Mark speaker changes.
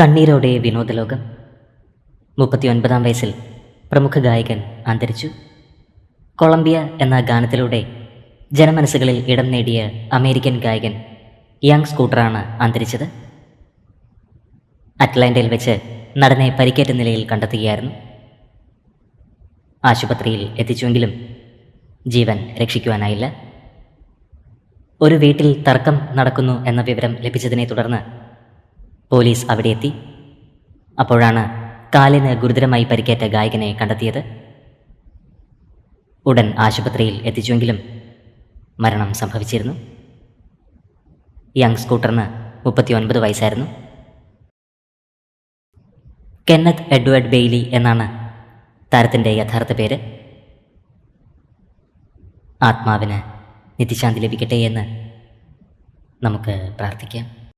Speaker 1: കണ്ണീരോടെ വിനോദലോകം. മുപ്പത്തിയൊൻപതാം വയസ്സിൽ പ്രമുഖ ഗായകൻ അന്തരിച്ചു. കൊളംബിയ എന്ന ഗാനത്തിലൂടെ ജനമനസ്സുകളിൽ ഇടം നേടിയ അമേരിക്കൻ ഗായകൻ യങ് സ്കൂട്ടറാണ് അന്തരിച്ചത്. അറ്റ്ലാന്റയിൽ വെച്ച് നടനെ പരിക്കേറ്റ നിലയിൽ കണ്ടെത്തുകയായിരുന്നു. ആശുപത്രിയിൽ എത്തിച്ചുവെങ്കിലും ജീവൻ രക്ഷിക്കുവാനായില്ല. ഒരു വീട്ടിൽ തർക്കം നടക്കുന്നു എന്ന വിവരം ലഭിച്ചതിനെ തുടർന്ന് പോലീസ് അവിടെ എത്തി അപ്പോഴാണ് കാലിന് ഗുരുതരമായി പരിക്കേറ്റ ഗായകനെ കണ്ടെത്തിയത്. ഉടൻ ആശുപത്രിയിൽ എത്തിച്ചുവെങ്കിലും മരണം സംഭവിച്ചിരുന്നു. യങ് സ്കൂട്ടറിന് മുപ്പത്തി ഒൻപത് വയസ്സായിരുന്നു. കെന്നത്ത് എഡ്വേർഡ് ബെയ്ലി എന്നാണ് താരത്തിന്റെ യഥാർത്ഥ പേര്. ആത്മാവിന് നിത്യശാന്തി ലഭിക്കട്ടെ എന്ന് നമുക്ക് പ്രാർത്ഥിക്കാം.